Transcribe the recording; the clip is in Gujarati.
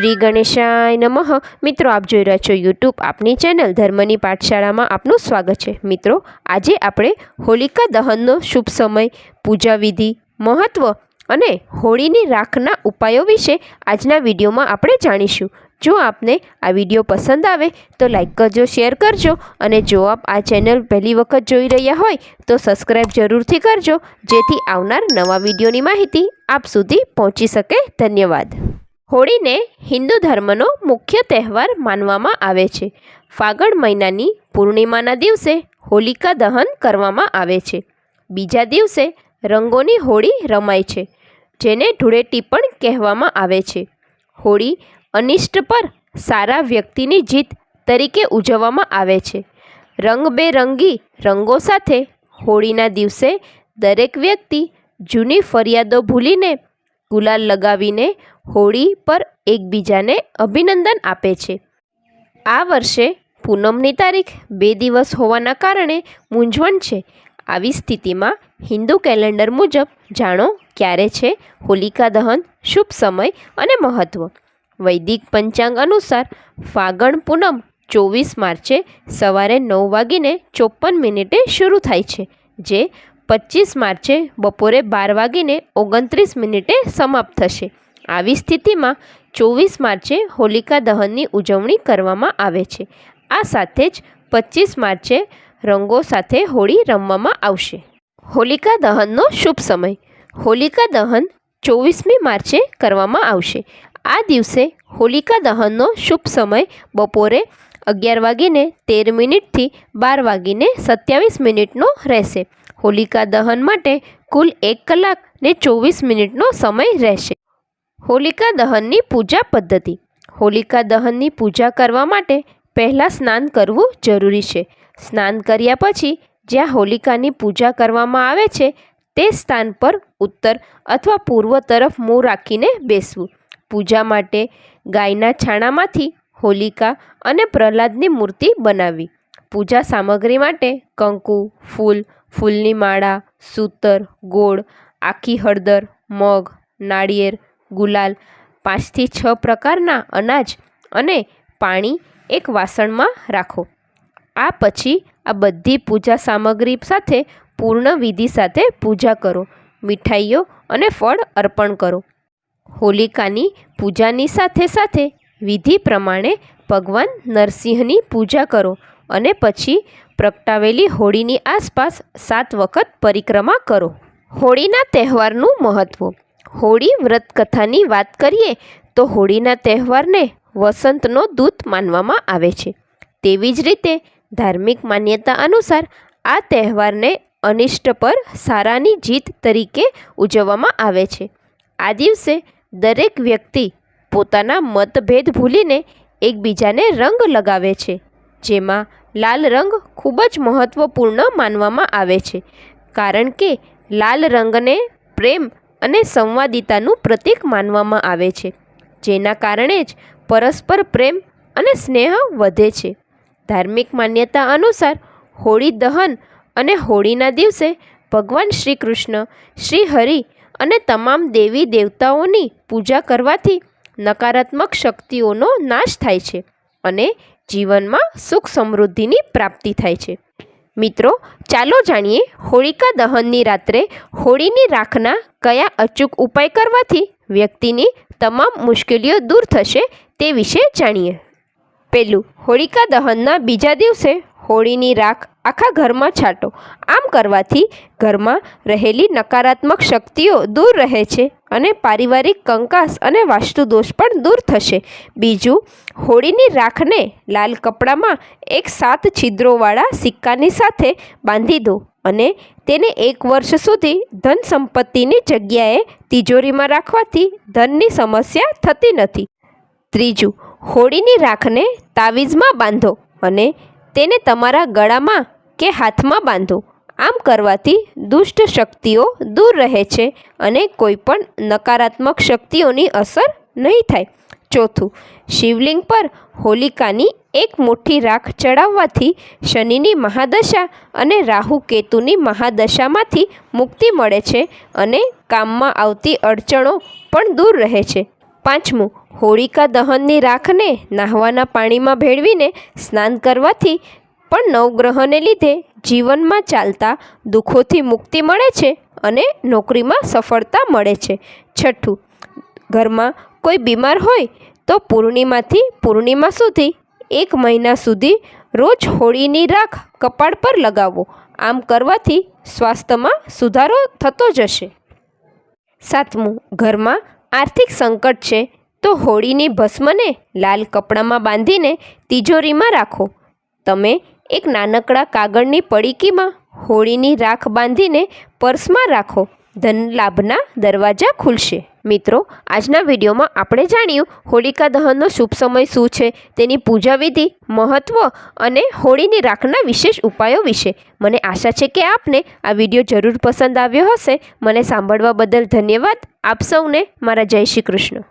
શ્રી ગણેશાય નમઃ. મિત્રો, આપ જોઈ રહ્યા છો યુટ્યુબ આપની ચેનલ ધર્મની પાઠશાળામાં આપનું સ્વાગત છે. મિત્રો, આજે આપણે હોલિકા દહનનો શુભ સમય, પૂજા વિધિ મહત્ત્વ અને હોળીની રાખના ઉપાયો વિશે આજના વિડીયોમાં આપણે જાણીશું. જો આપને આ વીડિયો પસંદ આવે તો લાઇક કરજો, શેર કરજો અને જો આપ આ ચેનલ પહેલી વખત જોઈ રહ્યા હોય તો સબસ્ક્રાઈબ જરૂરથી કરજો જેથી આવનાર નવા વિડીયોની માહિતી આપ સુધી પહોંચી શકે. ધન્યવાદ. હોળીને હિન્દુ ધર્મનો મુખ્ય તહેવાર માનવામાં આવે છે. ફાગણ મહિનાની પૂર્ણિમાના દિવસે હોલિકા દહન કરવામાં આવે છે. બીજા દિવસે રંગોની હોળી રમાય છે, જેને ધૂળેટી પણ કહેવામાં આવે છે. હોળી અનિષ્ટ પર સારા વ્યક્તિની જીત તરીકે ઉજવવામાં આવે છે. રંગબેરંગી રંગો સાથે હોળીના દિવસે દરેક વ્યક્તિ જૂની ફરિયાદો ભૂલીને ગુલાલ લગાવીને હોળી પર એકબીજાને અભિનંદન આપે છે. આ વર્ષે પૂનમની તારીખ બે દિવસ હોવાના કારણે મૂંઝવણ છે. આવી સ્થિતિમાં હિન્દુ કેલેન્ડર મુજબ જાણો ક્યારે છે હોલિકા દહન, શુભ સમય અને મહત્ત્વ વૈદિક પંચાંગ અનુસાર ફાગણ પૂનમ ચોવીસ માર્ચે સવારે નવ વાગીને ચોપન મિનિટે શરૂ થાય છે, જે પચીસ માર્ચે બપોરે બાર વાગીને ઓગણત્રીસ મિનિટે સમાપ્ત થશે. આવી સ્થિતિમાં ચોવીસ માર્ચે હોલિકા દહનની ઉજવણી કરવામાં આવે છે. આ સાથે જ પચીસ માર્ચે રંગો સાથે હોળી રમવામાં આવશે. હોલિકા દહનનો શુભ સમય. હોલિકા દહન ચોવીસમી માર્ચે કરવામાં આવશે. આ દિવસે હોલિકા દહનનો શુભ સમય બપોરે અગિયાર વાગીને તેર મિનિટથી બાર વાગીને સત્યાવીસ મિનિટનો રહેશે. હોલિકા દહન માટે કુલ એક કલાક ને ચોવીસ મિનિટનો સમય રહેશે. હોલિકા દહનની પૂજા પદ્ધતિ. હોલિકા દહનની પૂજા કરવા માટે પહેલાં સ્નાન કરવું જરૂરી છે. સ્નાન કર્યા પછી જ્યાં હોલિકાની પૂજા કરવામાં આવે છે, તે સ્થાન પર ઉત્તર અથવા પૂર્વ તરફ મું રાખીને બેસવું. પૂજા માટે ગાયના છાણામાંથી હોલિકા અને પ્રહલાદની મૂર્તિ બનાવવી. પૂજા સામગ્રી માટે કંકુ, ફૂલ, ફૂલની માળા, સૂતર, ગોળ, આખી હળદર, મગ, નાળિયેર ગુલાલ પાંચથી છ પ્રકારના અનાજ અને પાણી એક વાસણમાં રાખો. આ પછી આ બધી પૂજા સામગ્રી સાથે પૂર્ણ વિધિ સાથે પૂજા કરો. મીઠાઈઓ અને ફળ અર્પણ કરો. હોલિકાની પૂજાની સાથે સાથે વિધિ પ્રમાણે ભગવાન નરસિંહની પૂજા કરો અને પછી પ્રગટાવેલી હોળીની આસપાસ સાત વખત પરિક્રમા કરો. હોળીના તહેવારનું મહત્ત્વ હોળી વ્રત કથાની વાત કરીએ, તો હોળીના તહેવારને વસંતનો દૂત માનવામાં આવે છે. તેવી જ રીતે ધાર્મિક માન્યતા અનુસાર આ તહેવારને અનિષ્ટ પર સારાની જીત તરીકે ઉજવવામાં આવે છે. આ દિવસે દરેક વ્યક્તિ પોતાના મતભેદ ભૂલીને એકબીજાને રંગ લગાવે છે, જેમાં લાલ રંગ ખૂબ જ મહત્ત્વપૂર્ણ માનવામાં આવે છે. કારણ કે લાલ રંગને પ્રેમ અને સંવાદિતાનું પ્રતીક માનવામાં આવે છે, જેના કારણે જ પરસ્પર પ્રેમ અને સ્નેહ વધે છે. ધાર્મિક માન્યતા અનુસાર હોળી દહન અને હોળીના દિવસે ભગવાન શ્રી કૃષ્ણ શ્રી હરિ અને તમામ દેવી દેવતાઓની પૂજા કરવાથી નકારાત્મક શક્તિઓનો નાશ થાય છે અને જીવનમાં સુખ સમૃદ્ધિની પ્રાપ્તિ થાય છે. મિત્રો, ચાલો જાણીએ હોળિકા દહનની રાત્રે હોળીની રાખના કયા અચૂક ઉપાય કરવાથી વ્યક્તિની તમામ મુશ્કેલીઓ દૂર થશે તે વિશે જાણીએ. પહેલું, હોળિકા દહનના બીજા દિવસે હોળીની રાખ આખા ઘરમાં છાંટો. આમ કરવાથી ઘરમાં રહેલી નકારાત્મક શક્તિઓ દૂર રહે છે અને પારિવારિક કંકાસ અને વાસ્તુદોષ પણ દૂર થશે. બીજું, હોળીની રાખને લાલ કપડામાં એક સાત છિદ્રોવાળા સિક્કાની સાથે બાંધી દો અને તેને એક વર્ષ સુધી ધન સંપત્તિની જગ્યાએ તિજોરીમાં રાખવાથી ધનની સમસ્યા થતી નથી. ત્રીજું, હોળીની રાખને તાવીઝમાં બાંધો અને તેને તમારા ગળામાં કે હાથમાં બાંધો. આમ કરવાથી દુષ્ટ શક્તિઓ દૂર રહે છે અને કોઈ પણ નકારાત્મક શક્તિઓની અસર નહીં થાય. ચોથું, શિવલિંગ પર હોલિકાની એક મુઠ્ઠી રાખ ચડાવવાથી શનિની મહાદશા અને રાહુ કેતુની મહાદશામાંથી મુક્તિ મળે છે અને કામમાં આવતી અડચણો પણ દૂર રહે છે. પાંચમું હોળિકા દહનની રાખને નાહવાના પાણીમાં ભેળવીને સ્નાન કરવાથી પણ નવગ્રહને લીધે જીવનમાં ચાલતા દુઃખોથી મુક્તિ મળે છે અને નોકરીમાં સફળતા મળે છે. છઠ્ઠું, ઘરમાં કોઈ બીમાર હોય તો પૂર્ણિમાથી પૂર્ણિમા સુધી એક મહિના સુધી રોજ હોળીની રાખ કપાળ પર લગાવો. આમ કરવાથી સ્વાસ્થ્યમાં સુધારો થતો જશે. સાતમું, ઘરમાં આર્થિક સંકટ છે તો હોળીની ભસ્મને લાલ કપડામાં બાંધીને તિજોરીમાં રાખો. તમે એક નાનકડા કાગળની પડીકીમાં હોળીની રાખ બાંધીને પર્સમાં રાખો. ધન લાભના દરવાજા ખુલશે. મિત્રો, આજના વિડીયોમાં આપણે જાણ્યું હોલિકા દહનનો શુભ સમય શું છે, તેની પૂજા વિધિ મહત્ત્વ અને હોળીની રાખના વિશેષ ઉપાયો વિશે. મને આશા છે કે આપને આ વીડિયો જરૂર પસંદ આવ્યો હશે. મને સાંભળવા બદલ ધન્યવાદ. આપ સૌને મારા જય શ્રી કૃષ્ણ.